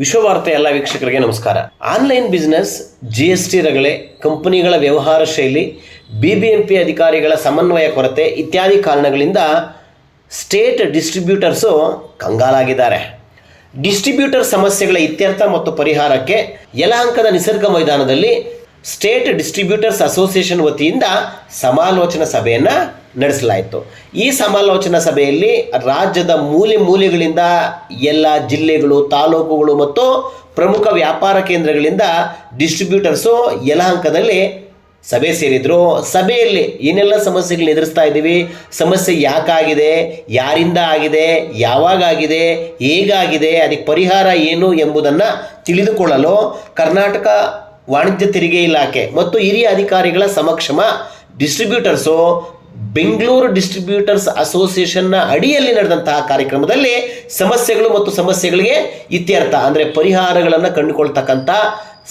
ವಿಶ್ವವಾರ್ತೆ ಎಲ್ಲ ವೀಕ್ಷಕರಿಗೆ ನಮಸ್ಕಾರ. Online business G S T ರಗಳೆ, ಕಂಪನಿಗಳ ವ್ಯವಹಾರ ಶೈಲಿ ಬಿ ಬಿ ಎಂ ಪಿ ಅಧಿಕಾರಿಗಳ ಸಮನ್ವಯ ಕೊರತೆ ಇತ್ಯಾದಿ ಕಾರಣಗಳಿಂದ ಸ್ಟೇಟ್ ಡಿಸ್ಟ್ರಿಬ್ಯೂಟರ್ಸು ಕಂಗಾಲಾಗಿದ್ದಾರೆ. ಡಿಸ್ಟ್ರಿಬ್ಯೂಟರ್ ಸಮಸ್ಯೆಗಳ ಇತ್ಯರ್ಥ ಮತ್ತು ಪರಿಹಾರಕ್ಕೆ ಯಲಹಂಕದ ನಿಸರ್ಗ ಮೈದಾನದಲ್ಲಿ ಸ್ಟೇಟ್ ಡಿಸ್ಟ್ರಿಬ್ಯೂಟರ್ಸ್ ಅಸೋಸಿಯೇಷನ್ ವತಿಯಿಂದ ಸಮಾಲೋಚನಾ ಸಭೆಯನ್ನು ನಡೆಸಲಾಯಿತು. ಈ ಸಮಾಲೋಚನಾ ಸಭೆಯಲ್ಲಿ ರಾಜ್ಯದ ಮೂಲೆ ಮೂಲೆಗಳಿಂದ ಎಲ್ಲ ಜಿಲ್ಲೆಗಳು, ತಾಲೂಕುಗಳು ಮತ್ತು ಪ್ರಮುಖ ವ್ಯಾಪಾರ ಕೇಂದ್ರಗಳಿಂದ ಡಿಸ್ಟ್ರಿಬ್ಯೂಟರ್ಸು ಯಲಹಂಕದಲ್ಲಿ ಸಭೆ ಸೇರಿದ್ರು. ಸಭೆಯಲ್ಲಿ ಏನೆಲ್ಲ ಸಮಸ್ಯೆಗಳನ್ನ ಎದುರಿಸ್ತಾ ಇದ್ದೀವಿ? ಸಮಸ್ಯೆ ಯಾಕಾಗಿದೆ? ಯಾರಿಂದ ಆಗಿದೆ? ಯಾವಾಗ ಆಗಿದೆ ಹೇಗಾಗಿದೆ? ಅದಕ್ಕೆ ಪರಿಹಾರ ಏನು ಎಂಬುದನ್ನು ತಿಳಿದುಕೊಳ್ಳಲು ಕರ್ನಾಟಕ ವಾಣಿಜ್ಯ ತೆರಿಗೆ ಇಲಾಖೆ ಮತ್ತು ಹಿರಿಯ ಅಧಿಕಾರಿಗಳ ಸಮಕ್ಷಮ ಡಿಸ್ಟ್ರಿಬ್ಯೂಟರ್ಸು ಬೆಂಗಳೂರು ಡಿಸ್ಟ್ರಿಬ್ಯೂಟರ್ಸ್ ಅಸೋಸಿಯೇಷನ್ನ ಅಡಿಯಲ್ಲಿ ನಡೆದಂತಹ ಕಾರ್ಯಕ್ರಮದಲ್ಲಿ ಸಮಸ್ಯೆಗಳು ಮತ್ತು ಸಮಸ್ಯೆಗಳಿಗೆ ಇತ್ಯರ್ಥ, ಅಂದರೆ ಪರಿಹಾರಗಳನ್ನು ಕಂಡುಕೊಳ್ತಕ್ಕಂಥ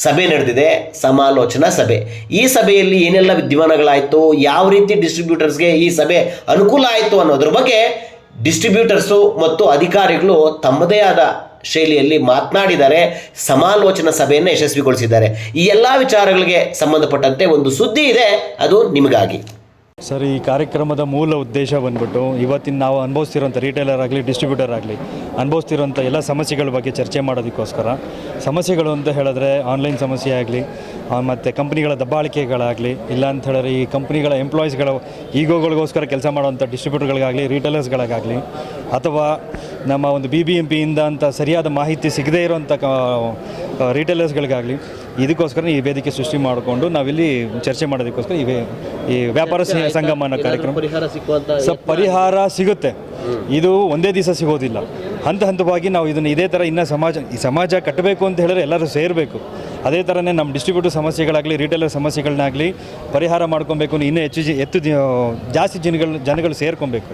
ಸಭೆ ನಡೆದಿದೆ, ಸಮಾಲೋಚನಾ ಸಭೆ. ಈ ಸಭೆಯಲ್ಲಿ ಏನೆಲ್ಲ ವಿದ್ಯಮಾನಗಳಾಯಿತು, ಯಾವ ರೀತಿ ಡಿಸ್ಟ್ರಿಬ್ಯೂಟರ್ಸ್ಗೆ ಈ ಸಭೆ ಅನುಕೂಲ ಆಯಿತು ಅನ್ನೋದ್ರ ಬಗ್ಗೆ ಡಿಸ್ಟ್ರಿಬ್ಯೂಟರ್ಸು ಮತ್ತು ಅಧಿಕಾರಿಗಳು ತಮ್ಮದೇ ಆದ ಶೈಲಿಯಲ್ಲಿ ಮಾತನಾಡಿದ್ದಾರೆ, ಸಮಾಲೋಚನಾ ಸಭೆಯನ್ನು ಯಶಸ್ವಿಗೊಳಿಸಿದ್ದಾರೆ. ಈ ಎಲ್ಲ ವಿಚಾರಗಳಿಗೆ ಸಂಬಂಧಪಟ್ಟಂತೆ ಒಂದು ಸುದ್ದಿ ಇದೆ, ಅದು ನಿಮಗಾಗಿ. ಸರ್, ಈ ಕಾರ್ಯಕ್ರಮದ ಮೂಲ ಉದ್ದೇಶ ಬಂದ್ಬಿಟ್ಟು ಇವತ್ತಿನ ನಾವು ಅನುಭವಿಸ್ತಿರೋಂಥ ರೀಟೇಲರ್ ಆಗಲಿ ಡಿಸ್ಟ್ರಿಬ್ಯೂಟರ್ ಆಗಲಿ ಅನುಭವಿಸ್ತಿರೋಂಥ ಎಲ್ಲ ಸಮಸ್ಯೆಗಳ ಬಗ್ಗೆ ಚರ್ಚೆ ಮಾಡೋದಕ್ಕೋಸ್ಕರ, ಸಮಸ್ಯೆಗಳು ಅಂತ ಹೇಳಿದ್ರೆ ಆನ್ಲೈನ್ ಸಮಸ್ಯೆ ಆಗಲಿ ಮತ್ತು ಕಂಪ್ನಿಗಳ ದಬ್ಬಾಳಿಕೆಗಳಾಗಲಿ, ಇಲ್ಲ ಅಂತ ಹೇಳಿದ್ರೆ ಈ ಕಂಪ್ನಿಗಳ ಎಂಪ್ಲಾಯೀಸ್ಗಳ ಈಗೋಗಳಿಗೋಸ್ಕರ ಕೆಲಸ ಮಾಡೋವಂಥ ಡಿಸ್ಟ್ರಿಬ್ಯೂಟರ್ಗಳಿಗಾಗಲಿ ರಿಟೇಲರ್ಸ್ಗಳಿಗಾಗಲಿ ಅಥವಾ ನಮ್ಮ ಒಂದು ಬಿ ಬಿ ಎಂ ಪಿಯಿಂದ ಅಂತ ಸರಿಯಾದ ಮಾಹಿತಿ ಸಿಗದೇ ಇರೋಂಥ ರಿಟೇಲರ್ಸ್ಗಳಿಗಾಗಲಿ ಇದಕ್ಕೋಸ್ಕರ ಈ ವೇದಿಕೆ ಸೃಷ್ಟಿ ಮಾಡಿಕೊಂಡು ನಾವಿಲ್ಲಿ ಚರ್ಚೆ ಮಾಡೋದಕ್ಕೋಸ್ಕರ ಈ ವೇ- ಈ ವ್ಯಾಪಾರ ಸಿ- ಸಂಗಮ ಅನ್ನೋ ಕಾರ್ಯಕ್ರಮ. ಪರಿಹಾರ ಸಿಕ್ಕುವಂತ ಸೊ ಪರಿಹಾರ ಸಿಗುತ್ತೆ. ಇದು ಒಂದೇ ದಿವಸ ಸಿಗೋದಿಲ್ಲ. ಹಂತ ಹಂತವಾಗಿ ನಾವು ಇದನ್ನು ಇದೇ ಥರ ಇನ್ನೂ ಸಮಾಜ ಈ ಸಮಾಜ ಕಟ್ಟಬೇಕು ಅಂತ ಹೇಳಿದ್ರೆ ಎಲ್ಲರೂ ಸೇರಬೇಕು. ಅದೇ ಥರನೇ ನಮ್ಮ ಡಿಸ್ಟ್ರಿಬ್ಯೂಟರ್ ಸಮಸ್ಯೆಗಳಾಗಲಿ ರಿಟೇಲರ್ ಸಮಸ್ಯೆಗಳನ್ನಾಗಲಿ ಪರಿಹಾರ ಮಾಡ್ಕೊಬೇಕು ಇನ್ನೂ ಹೆಚ್ಚು ಜಿ- ಹೆಚ್ಚು ಜಿ- ಜಾಸ್ತಿ ಜನಗಳು ಜನಗಳು ಸೇರ್ಕೊಬೇಕು.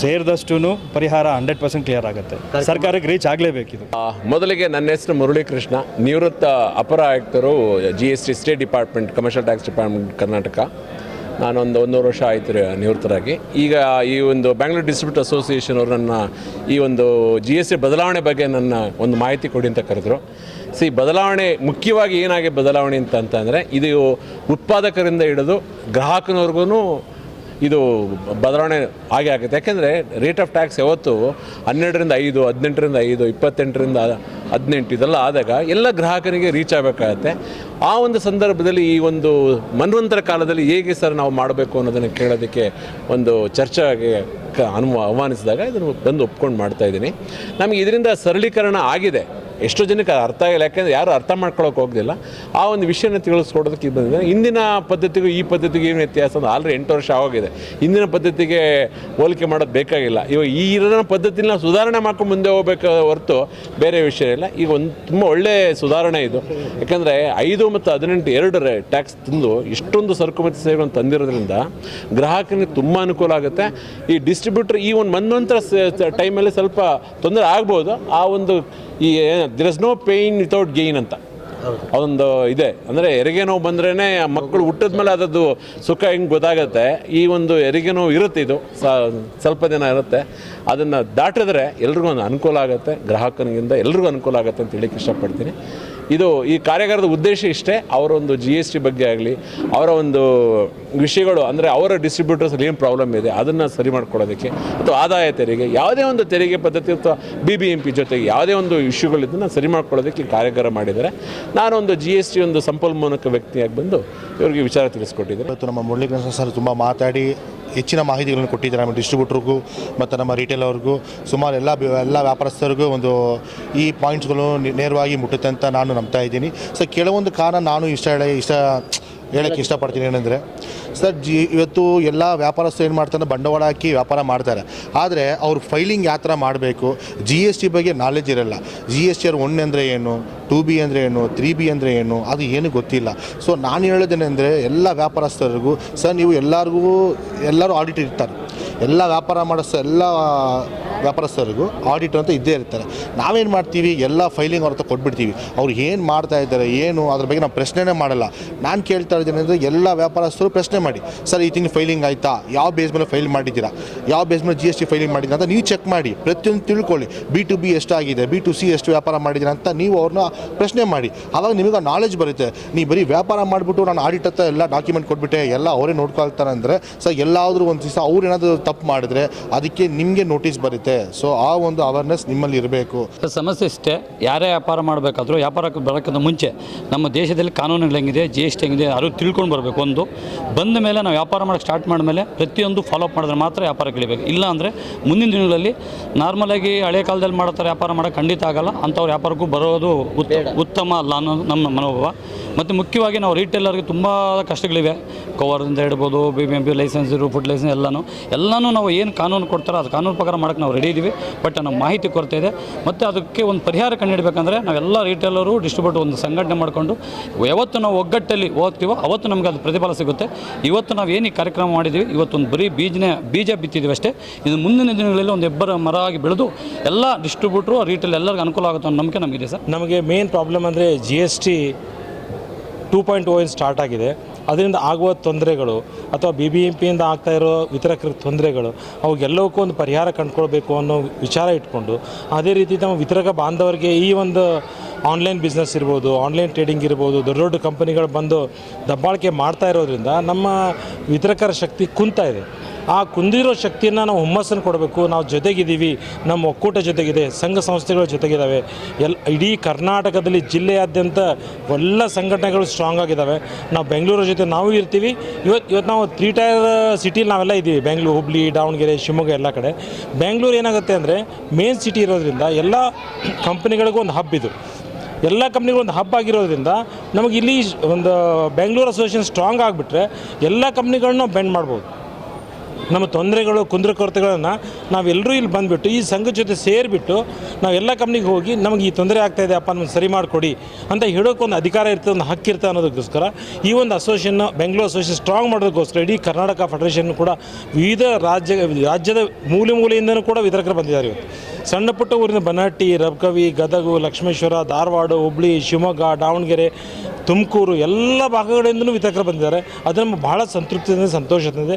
ಸೇರಿದಷ್ಟು ಪರಿಹಾರ ಹಂಡ್ರೆಡ್ ಪರ್ಸೆಂಟ್ ಕ್ಲಿಯರ್ ಆಗುತ್ತೆ. ಸರ್ಕಾರಕ್ಕೆ ರೀಚ್ ಆಗಲೇಬೇಕಿದು ಮೊದಲಿಗೆ ನನ್ನ ಹೆಸರು ಮುರಳೀಕೃಷ್ಣ. ನಿವೃತ್ತ ಅಪರ ಆಯುಕ್ತರು G S T state department commercial tax department Karnataka ನಾನೊಂದು ಒಂದೂವರೆ ವರ್ಷ ಆಯಿತು ನಿವೃತ್ತರಾಗಿ. ಈಗ ಈ ಒಂದು ಬ್ಯಾಂಗ್ಳೂರ್ ಡಿಸ್ಟ್ರಿಬ್ಯೂಟ್ ಅಸೋಸಿಯೇಷನ್ ಅವರು ನನ್ನ ಈ ಒಂದು ಜಿ ಎಸ್ ಟಿ ಬದಲಾವಣೆ ಬಗ್ಗೆ ನನ್ನ ಒಂದು ಮಾಹಿತಿ ಕೊಡಿ ಅಂತ ಕರೆದ್ರು. ಸಿ ಬದಲಾವಣೆ ಮುಖ್ಯವಾಗಿ ಏನಾಗಿ ಬದಲಾವಣೆ ಅಂತ ಅಂತಂದರೆ ಇದು ಉತ್ಪಾದಕರಿಂದ ಹಿಡಿದು ಗ್ರಾಹಕನವ್ರಿಗೂ ಇದು ಬದಲಾವಣೆ ಆಗೇ ಆಗುತ್ತೆ. ಯಾಕೆಂದರೆ ರೇಟ್ ಆಫ್ ಟ್ಯಾಕ್ಸ್ ಯಾವತ್ತು ಹನ್ನೆರಡರಿಂದ ಐದು, ಹದಿನೆಂಟರಿಂದ ಐದು, ಇಪ್ಪತ್ತೆಂಟರಿಂದ ಹದಿನೆಂಟು ಇದೆಲ್ಲ ಆದಾಗ ಎಲ್ಲ ಗ್ರಾಹಕರಿಗೆ ರೀಚ್ ಆಗಬೇಕಾಗತ್ತೆ. ಆ ಒಂದು ಸಂದರ್ಭದಲ್ಲಿ ಈ ಒಂದು ಮನ್ವಂತರ ಕಾಲದಲ್ಲಿ ಹೇಗೆ ಸರ್ ನಾವು ಮಾಡಬೇಕು ಅನ್ನೋದನ್ನು ಕೇಳೋದಕ್ಕೆ ಒಂದು ಚರ್ಚೆಗೆ ಅನ್ವ ಅನು ಆಹ್ವಾನಿಸಿದಾಗ ಇದನ್ನು ಬಂದು ಒಪ್ಕೊಂಡು ಮಾಡ್ತಾ ಇದ್ದೀನಿ. ನಮಗೆ ಇದರಿಂದ ಸರಳೀಕರಣ ಆಗಿದೆ. ಎಷ್ಟೋ ಜನಕ್ಕೆ ಅರ್ಥ ಆಗಿಲ್ಲ. ಯಾಕೆಂದರೆ ಯಾರು ಅರ್ಥ ಮಾಡ್ಕೊಳ್ಳೋಕೆ ಹೋಗೋದಿಲ್ಲ. ಆ ಒಂದು ವಿಷಯನ ತಿಳಿಸ್ಕೊಡೋದಕ್ಕೆ ಇದು ಇಂದಿನ ಪದ್ಧತಿಗೂ ಈ ಪದ್ಧತಿಗೂ ಏನು ವ್ಯತ್ಯಾಸ ಅಂದ್ರೆ ಆಲ್ರೆಡಿ ಎಂಟು ವರ್ಷ ಆಗೋಗಿದೆ. ಇಂದಿನ ಪದ್ಧತಿಗೆ ಹೋಲಿಕೆ ಮಾಡೋದು ಬೇಕಾಗಿಲ್ಲ. ಇವಾಗ ಈ ಇರೋ ಪದ್ಧತಿನ ಸುಧಾರಣೆ ಮಾಡ್ಕೊಂಡು ಮುಂದೆ ಹೋಗಬೇಕು ಹೊರತು ಬೇರೆ ವಿಷಯ ಇಲ್ಲ. ಈಗ ಒಂದು ತುಂಬ ಒಳ್ಳೆ ಸುಧಾರಣೆ ಇದು. ಯಾಕಂದರೆ ಐದು ಮತ್ತು ಹದಿನೆಂಟು ಎರಡು ಟ್ಯಾಕ್ಸ್ ತಂದು ಇಷ್ಟೊಂದು ಸರಕು ಮತ್ತು ಸೇವೆಗಳನ್ನು ತಂದಿರೋದ್ರಿಂದ ಗ್ರಾಹಕನಿಗೆ ತುಂಬ ಅನುಕೂಲ ಆಗುತ್ತೆ. ಈ ಡಿಸ್ಟ್ರಿಬ್ಯೂಟರ್ ಈ ಒಂದು ಮನ್ವಂತರ ಟೈಮಲ್ಲಿ ಸ್ವಲ್ಪ ತೊಂದರೆ ಆಗ್ಬೋದು. ಆ ಒಂದು ಈ there is no pain without gain ಅಂತ. ಅದೊಂದು ಇದೆ. ಅಂದರೆ ಹೆರಿಗೆ ನೋವು ಬಂದ್ರೇ ಮಕ್ಕಳು ಹುಟ್ಟಿದ ಮೇಲೆ ಅದರದ್ದು ಸುಖ ಹೆಂಗೆ ಗೊತ್ತಾಗುತ್ತೆ? ಈ ಒಂದು ಹೆರಿಗೆ ನೋವು ಇರುತ್ತೆ ಇದು. ಸ್ವಲ್ಪ ದಿನ ಇರುತ್ತೆ. ಅದನ್ನು ದಾಟಿದ್ರೆ ಎಲ್ರಿಗೂ ಒಂದು ಅನುಕೂಲ ಆಗುತ್ತೆ. ಗ್ರಾಹಕನಿಗಿಂತ ಎಲ್ರಿಗೂ ಅನುಕೂಲ ಆಗುತ್ತೆ ಅಂತ ಹೇಳಿಕ್ಕೆ ಇಷ್ಟಪಡ್ತೀನಿ. ಇದು ಈ ಕಾರ್ಯಾಗಾರದ ಉದ್ದೇಶ ಇಷ್ಟೇ ಅವರ ಒಂದು ಜಿ ಎಸ್ ಟಿ ಬಗ್ಗೆ ಆಗಲಿ, ಅವರ ಒಂದು ವಿಷಯಗಳು, ಅಂದರೆ ಅವರ ಡಿಸ್ಟ್ರಿಬ್ಯೂಟರ್ಸಲ್ಲಿ ಏನು ಪ್ರಾಬ್ಲಮ್ ಇದೆ, ಅದನ್ನು ಸರಿ ಮಾಡ್ಕೊಳ್ಳೋದಕ್ಕೆ ಅಥವಾ ಆದಾಯ ತೆರಿಗೆ, ಯಾವುದೇ ಒಂದು ತೆರಿಗೆ ಪದ್ಧತಿ ಅಥವಾ ಬಿ ಬಿ ಎಂ ಪಿ ಜೊತೆಗೆ ಯಾವುದೇ ಒಂದು ಇಶ್ಯೂಗಳಿದ್ದನ್ನು ಸರಿ ಮಾಡ್ಕೊಳ್ಳೋದಕ್ಕೆ ಕಾರ್ಯಾಗಾರ ಮಾಡಿದ್ದಾರೆ. ನಾನು ಒಂದು ಜಿ ಎಸ್ ಟಿ ಒಂದು ಸಂಪನ್ಮೂಲಕ ವ್ಯಕ್ತಿಯಾಗಿ ಬಂದು ಇವರಿಗೆ ವಿಚಾರ ತಿಳಿಸ್ಕೊಟ್ಟಿದ್ದೆ ಇವತ್ತು ನಮ್ಮ ಮುರಳೀಕೃಷ್ಣ ಸರ್, ತುಂಬ ಮಾತಾಡಿ ಹೆಚ್ಚಿನ ಮಾಹಿತಿಗಳನ್ನು ಕೊಟ್ಟಿದ್ದಾರೆ ನಮ್ಮ ಡಿಸ್ಟ್ರಿಬ್ಯೂಟ್ರಿಗೂ ಮತ್ತು ನಮ್ಮ ರಿಟೇಲರ್ಗೂ ಸುಮಾರು ಎಲ್ಲ ಎಲ್ಲ ವ್ಯಾಪಾರಸ್ಥರಿಗೂ ಒಂದು ಈ ಪಾಯಿಂಟ್ಸ್ಗಳು ನೇರವಾಗಿ ಮುಟ್ಟುತ್ತೆ ಅಂತ ನಾನು ನಂಬ್ತಾ ಇದ್ದೀನಿ. ಸೊ ಕೆಲವೊಂದು ಕಾರಣ ನಾನು ಇಷ್ಟ ಇಷ್ಟ ಹೇಳೋಕ್ಕೆ ಇಷ್ಟಪಡ್ತೀನಿ ಏನಂದರೆ, ಸರ್, ಜಿ, ಇವತ್ತು ಎಲ್ಲ ವ್ಯಾಪಾರಸ್ಥರು ಏನು ಮಾಡ್ತಾರೆ, ಬಂಡವಾಳ ಹಾಕಿ ವ್ಯಾಪಾರ ಮಾಡ್ತಾರೆ. ಆದರೆ ಅವ್ರು ಫೈಲಿಂಗ್ ಯಾವ ಥರ ಮಾಡಬೇಕು ಜಿ ಎಸ್ ಟಿ ಬಗ್ಗೆ ನಾಲೆಜ್ ಇರಲ್ಲ. ಜಿ ಎಸ್ ಟಿ ಅವ್ರು ಒನ್ ಅಂದರೆ ಏನು ಟೂ ಬಿ ಅಂದರೆ ಏನು ತ್ರೀ ಬಿ ಅಂದರೆ ಏನು, ಅದು ಏನು ಗೊತ್ತಿಲ್ಲ. ಸೊ ನಾನು ಹೇಳೋದೇನೆಂದರೆ, ಎಲ್ಲ ವ್ಯಾಪಾರಸ್ಥರಿಗೂ, ಸರ್, ನೀವು ಎಲ್ಲರಿಗೂ, ಎಲ್ಲರೂ ಆಡಿಟ್ ಇರ್ತಾರೆ. ಎಲ್ಲ ವ್ಯಾಪಾರ ಮಾಡಿಸೋ ಎಲ್ಲ ವ್ಯಾಪಾರಸ್ಥರಿಗೂ ಆಡಿಟ್ ಅಂತ ಇದ್ದೇ ಇರ್ತಾರೆ. ನಾವೇನು ಮಾಡ್ತೀವಿ? ಎಲ್ಲ ಫೈಲಿಂಗ್ ಅವ್ರ ಹತ್ರ ಕೊಟ್ಬಿಡ್ತೀವಿ. ಅವ್ರು ಏನು ಮಾಡ್ತಾ ಇದ್ದಾರೆ, ಏನು, ಅದ್ರ ಬಗ್ಗೆ ನಾವು ಪ್ರಶ್ನೆನೇ ಮಾಡಲ್ಲ. ನಾನು ಕೇಳ್ತಾ ಇದ್ದೀನಿ ಅಂದರೆ ಎಲ್ಲ ವ್ಯಾಪಾರಸ್ಥರು ಪ್ರಶ್ನೆ ಮಾಡಿ. ಸರ್, ಈ ತಿಂಗಳು ಫೈಲಿಂಗ್ ಆಯಿತಾ? ಯಾವ ಬೇಸ್ ಮೇಲೆ ಫೈಲ್ ಮಾಡಿದ್ದೀರಾ? ಯಾವ ಬೇಸ್ ಮೇಲೆ ಜಿ ಎಸ್ ಟಿ ಫೈಲಿಂಗ್ ಮಾಡಿದ್ದೀರಾ? ಅಂತ ನೀವು ಚೆಕ್ ಮಾಡಿ. ಪ್ರತಿಯೊಂದು ತಿಳ್ಕೊಳ್ಳಿ. ಬಿ ಟು ಬಿ ಎಷ್ಟಾಗಿದೆ? ಬಿ ಟು ಸಿ ಎಷ್ಟು ವ್ಯಾಪಾರ ಮಾಡಿದ್ದೀರಾ ಅಂತ ನೀವು ಅವ್ರನ್ನ ಪ್ರಶ್ನೆ ಮಾಡಿ. ಆವಾಗ ನಿಮಗೆ ನಾಲೆಜ್ ಬರುತ್ತೆ. ನೀವು ಬರೀ ವ್ಯಾಪಾರ ಮಾಡಿಬಿಟ್ಟು ನಾನು ಆಡಿಟ್ ಹತ್ರ ಎಲ್ಲ ಡಾಕ್ಯುಮೆಂಟ್ ಕೊಟ್ಬಿಟ್ಟೆ, ಎಲ್ಲ ಅವರೇ ನೋಡ್ಕೊಳ್ತಾರೆ ಅಂದರೆ ಸರ್, ಎಲ್ಲಾದರೂ ಒಂದು ದಿವಸ ಅವ್ರು ಏನಾದರೂ ತಪ್ಪು ಮಾಡಿದ್ರೆ ಅದಕ್ಕೆ ನಿಮಗೆ ನೋಟಿಸ್ ಬರುತ್ತೆ. ಸೊ ಆ ಒಂದು ಅವೇರ್ನೆಸ್ ನಿಮ್ಮಲ್ಲಿ ಇರಬೇಕು. ಸಮಸ್ಯೆ ಇಷ್ಟೇ. ಯಾರೇ ವ್ಯಾಪಾರ ಮಾಡಬೇಕಾದ್ರೂ ವ್ಯಾಪಾರಕ್ಕೆ ಬರೋಕ್ಕಿಂತ ಮುಂಚೆ ನಮ್ಮ ದೇಶದಲ್ಲಿ ಕಾನೂನುಗಳು ಹೆಂಗಿದೆ ಜಿ ಎಸ್ ಟಿ ಹೆಂಗಿದೆ ಅದು ತಿಳ್ಕೊಂಡು ಬರಬೇಕು ಒಂದು. ಬಂದ ಮೇಲೆ ನಾವು ವ್ಯಾಪಾರ ಮಾಡೋಕ್ಕೆ ಸ್ಟಾರ್ಟ್ ಮಾಡಿದ್ಮೇಲೆ ಪ್ರತಿಯೊಂದು ಫಾಲೋಅಪ್ ಮಾಡಿದ್ರೆ ಮಾತ್ರ ವ್ಯಾಪಾರ ಕಲಿಬೇಕು ಇಲ್ಲ ಅಂದರೆ ಮುಂದಿನ ದಿನಗಳಲ್ಲಿ ನಾರ್ಮಲಾಗಿ ಹಳೆ ಕಾಲದಲ್ಲಿ ಮಾಡೋ ಥರ ವ್ಯಾಪಾರ ಮಾಡೋಕ್ಕೆ ಖಂಡಿತ ಆಗಲ್ಲ. ಅಂಥವ್ರ ವ್ಯಾಪಾರಕ್ಕೂ ಬರೋದು ಉತ್ ಉತ್ತಮ ಅಲ್ಲ ಅನ್ನೋದು ನಮ್ಮ ಮನೋಭಾವ. ಮತ್ತು ಮುಖ್ಯವಾಗಿ ನಾವು ರೀಟೇಲರ್ಗೆ ತುಂಬ ಕಷ್ಟಗಳಿವೆ. ಕವರ್ದಿಂದ ಹಿಡ್ಬೋದು B B M P license ಇರು ಫುಡ್ ಲೈಸೆನ್ಸ್ ಎಲ್ಲನೂ. ಎಲ್ಲನೂ ನಾವು ಏನು ಕಾನೂನು ಕೊಡ್ತಾರೋ ಅದು ಕಾನೂನು ಪ್ರಕಾರ ಮಾಡೋಕ್ಕೆ ನಾವು ರೆಡಿ ಇದ್ದೀವಿ ಬಟ್ ನಮ್ಮ ಮಾಹಿತಿ ಕೊರತೆ ಇದೆ. ಮತ್ತು ಅದಕ್ಕೆ ಒಂದು ಪರಿಹಾರ ಕಂಡುಹಿಡಬೇಕಂದ್ರೆ ನಾವೆಲ್ಲ ರೀಟೇಲರು ಡಿಸ್ಟ್ರಿಬ್ಯೂಟರ್ ಒಂದು ಸಂಘಟನೆ ಮಾಡಿಕೊಂಡು, ಯಾವತ್ತು ನಾವು ಒಗ್ಗಟ್ಟಲ್ಲಿ ಹೋಗ್ತೀವೋ ಅವತ್ತು ನಮಗೆ ಅದು ಪ್ರತಿಫಲ ಸಿಗುತ್ತೆ. ಇವತ್ತು ನಾವು ಏನು ಈ ಕಾರ್ಯಕ್ರಮ ಮಾಡಿದ್ದೀವಿ ಇವತ್ತೊಂದು ಬರೀ ಬೀಜನೇ, ಬೀಜ ಬಿತ್ತಿದ್ದೀವಿ ಅಷ್ಟೇ. ಇದು ಮುಂದಿನ ದಿನಗಳಲ್ಲಿ ಒಂದು ಹೆಬ್ಬರ ಮರ ಆಗಿ ಬೆಳೆದು ಎಲ್ಲ ಡಿಸ್ಟ್ರಿಬ್ಯೂಟ್ರು ರೀಟೇಲ್ ಎಲ್ಲರಿಗೂ ಅನುಕೂಲ ಆಗುತ್ತೆ ಅನ್ನೋ ನಂಬಿಕೆ ನಮಗಿದೆ ಸರ್. ನಮಗೆ ಮೇನ್ ಪ್ರಾಬ್ಲಮ್ ಅಂದರೆ G S T two point O start ಆಗಿದೆ. ಅದರಿಂದ ಆಗುವ ತೊಂದರೆಗಳು ಅಥವಾ ಬಿ ಬಿ ಎಂ ಪಿಯಿಂದ ಆಗ್ತಾ ಇರೋ ವಿತರಕರ ತೊಂದರೆಗಳು, ಅವಾಗೆಲ್ಲವಕ್ಕೂ ಒಂದು ಪರಿಹಾರ ಕಂಡುಕೊಳ್ಬೇಕು ಅನ್ನೋ ವಿಚಾರ ಇಟ್ಕೊಂಡು, ಅದೇ ರೀತಿ ನಮ್ಮ ವಿತರಕ ಬಾಂಧವರಿಗೆ ಈ ಒಂದು ಆನ್ಲೈನ್ ಬಿಸ್ನೆಸ್ ಇರ್ಬೋದು, ಆನ್ಲೈನ್ ಟ್ರೇಡಿಂಗ್ ಇರ್ಬೋದು, ದೊಡ್ಡ ದೊಡ್ಡ ಕಂಪನಿಗಳು ಬಂದು ದಬ್ಬಾಳಿಕೆ ಮಾಡ್ತಾ ಇರೋದ್ರಿಂದ ನಮ್ಮ ವಿತರಕರ ಶಕ್ತಿ ಕುಂತಾ ಇದೆ. ಆ ಕುಂದಿರೋ ಶಕ್ತಿಯನ್ನು ನಾವು ಹುಮ್ಮಸ್ಸನ್ನು ಕೊಡಬೇಕು. ನಾವು ಜೊತೆಗಿದ್ದೀವಿ. ನಮ್ಮ ಒಕ್ಕೂಟ ಜೊತೆಗಿದೆ. ಸಂಘ ಸಂಸ್ಥೆಗಳ ಜೊತೆಗಿದ್ದಾವೆ. ಎಲ್, ಇಡೀ ಕರ್ನಾಟಕದಲ್ಲಿ ಜಿಲ್ಲೆಯಾದ್ಯಂತ ಎಲ್ಲ ಸಂಘಟನೆಗಳು ಸ್ಟ್ರಾಂಗ್ ಆಗಿದ್ದಾವೆ. ನಾವು ಬೆಂಗಳೂರು ಜೊತೆ ನಾವು ಇರ್ತೀವಿ. ಇವತ್ತು ಇವತ್ತು ನಾವು ತ್ರೀ ಟೈರ್ ಸಿಟಿಲಿ ನಾವೆಲ್ಲ ಇದ್ದೀವಿ. ಬೆಂಗಳೂರು, ಹುಬ್ಳಿ, ದಾವಣಗೆರೆ, ಶಿವಮೊಗ್ಗ ಎಲ್ಲ ಕಡೆ. ಬೆಂಗಳೂರು ಏನಾಗುತ್ತೆ ಅಂದರೆ ಮೇನ್ ಸಿಟಿ ಇರೋದ್ರಿಂದ ಎಲ್ಲ ಕಂಪ್ನಿಗಳಿಗೂ ಒಂದು ಹಬ್ ಇದು. ಎಲ್ಲ ಕಂಪ್ನಿಗಳು ಒಂದು ಹಬ್ ಆಗಿರೋದ್ರಿಂದ ನಮಗೆ ಇಲ್ಲಿ ಒಂದು ಬೆಂಗಳೂರು ಅಸೋಸಿಯೇಷನ್ ಸ್ಟ್ರಾಂಗ್ ಆಗಿಬಿಟ್ರೆ ಎಲ್ಲ ಕಂಪ್ನಿಗಳನ್ನ ಬೆಂಡ್ ಮಾಡ್ಬೋದು. ನಮ್ಮ ತೊಂದರೆಗಳು ಕುಂದುಕೊರತೆಗಳನ್ನು ನಾವೆಲ್ಲರೂ ಇಲ್ಲಿ ಬಂದುಬಿಟ್ಟು, ಈ ಸಂಘದ ಜೊತೆ ಸೇರಿಬಿಟ್ಟು ನಾವು ಎಲ್ಲ ಕಂಪ್ನಿಗೆ ಹೋಗಿ ನಮಗೆ ಈ ತೊಂದರೆ ಆಗ್ತಾ ಇದೆ, ಅಪ್ಪ ನಮ್ಗೆ ಸರಿ ಮಾಡಿಕೊಡಿ ಅಂತ ಹೇಳೋಕೆ ಒಂದು ಅಧಿಕಾರ ಇರ್ತದೆ, ಒಂದು ಹಕ್ಕಿರ್ತದೆ ಅನ್ನೋದಕ್ಕೋಸ್ಕರ ಈ ಒಂದು ಅಸೋಸಿಯೇಷನ್ ಬೆಂಗಳೂರು ಅಸೋಸಿಯೇಷನ್ ಸ್ಟ್ರಾಂಗ್ ಮಾಡೋದಕ್ಕೋಸ್ಕರ ಇಡೀ ಕರ್ನಾಟಕ ಫೆಡರೇಷನ್ ಕೂಡ ವಿವಿಧ ರಾಜ್ಯ, ರಾಜ್ಯದ ಮೂಲೆ ಮೂಲೆಯಿಂದನೂ ಕೂಡ ವಿತರಕರು ಬಂದಿದ್ದಾರೆ ಇವತ್ತು. ಸಣ್ಣ ಪುಟ್ಟ ಊರಿನ ಬನಹಟ್ಟಿ, ರಬ್ಕವಿ, ಗದಗು, ಲಕ್ಷ್ಮೇಶ್ವರ, ಧಾರವಾಡ, ಹುಬ್ಳಿ, ಶಿವಮೊಗ್ಗ, ದಾವಣಗೆರೆ, ತುಮಕೂರು ಎಲ್ಲ ಭಾಗಗಳಿಂದಲೂ ವಿತರಕರು ಬಂದಿದ್ದಾರೆ. ಅದು ನಮ್ಮ ಬಹಳ ಸಂತೃಪ್ತಿಯಿಂದ, ಸಂತೋಷದಿಂದ